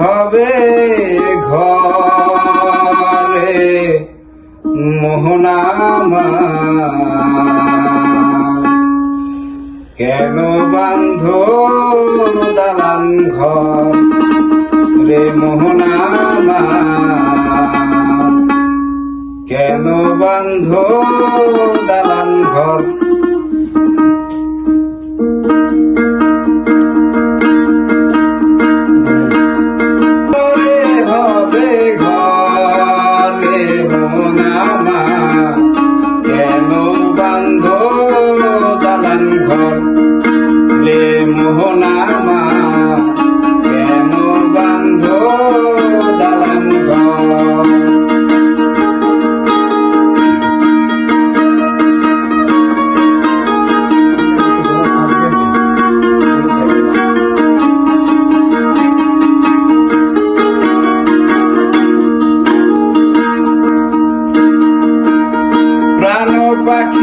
হবে ঘরে মোহনামা। কেন বান্ধ দালান ঘর রে মোহনামা? কেন বান্ধ দালান ঘর না কেন বান্ধ দালান ঘর? লে মোহনা